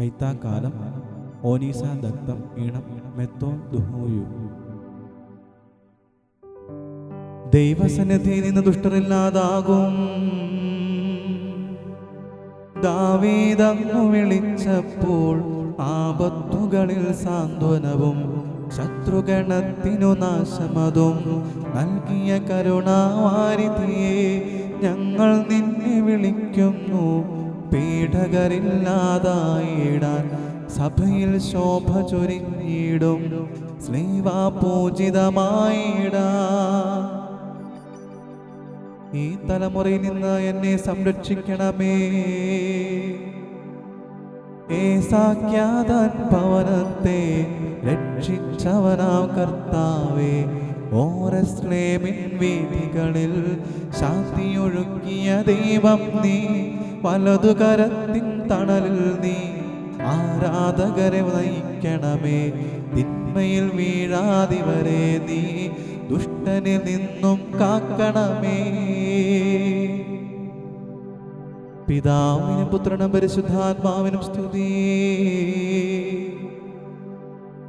കൈത്താക്കാലം ഓനീസ ദത്തം ഈണം മെത്തോ ദുഹോയു ദൈവസന്നിധിയിൽ നിന്ന് ദുഷ്ടരില്ലാതാകും. ദാവീദങ്ങു വിളിച്ചപ്പോൾ ആപത്തുകളിൽ സാന്ത്വനവും ശത്രുഗണത്തിനു നാശമതും നൽകിയ കരുണാവാരിധിയെ ഞങ്ങൾ നിന്നെ വിളിക്കുന്നു. പീഡകരില്ലാതായിടാൻ സഭയിൽ ശോഭ ചൊരിഞ്ഞിടും സ്നേഹപൂജിതമായിടാ പൂജിതമായിടാ ഈ തലമുറയിൽ നിന്ന് എന്നെ സംരക്ഷിക്കണമേ. ഏസാഖ്യാതൻ ഭവനത്തെ രക്ഷിച്ചവനാം കർത്താവേ. ഓരസ്ലേമിൻ വീതികളിൽ ശാന്തിയൊഴുക്കിയ ദൈവം നീ വലതുകരത്തിൻ തണലിൽ നീ ആരാധകരെ നയിക്കണമേ. തിന്മയിൽ വീഴാതിവരെ നീ ദുഷ്ടനിൽ നിന്നും കാക്കണമേ. പിതാവിനും പുത്രനും പരിശുദ്ധാത്മാവിനും സ്തുതി.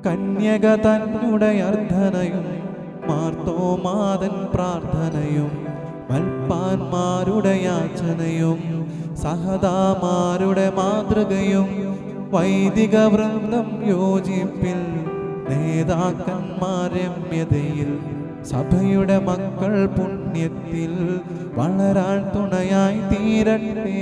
കന്യക തന്നുടെ അർത്ഥനയും മാർത്തോമാതൻ പ്രാർത്ഥനയും മൽപ്പാന്മാരുടെ യാചനയും സഹതാമാരുടെ മാതൃകയും വൈദിക വൃന്ദം യോജിപ്പിൽ നേതാക്കന്മാർ രമ്യതയിൽ സഭയുടെ മക്കൾ പുണ്യത്തിൽ വളരാൻ തുണയായി തീരട്ടെ.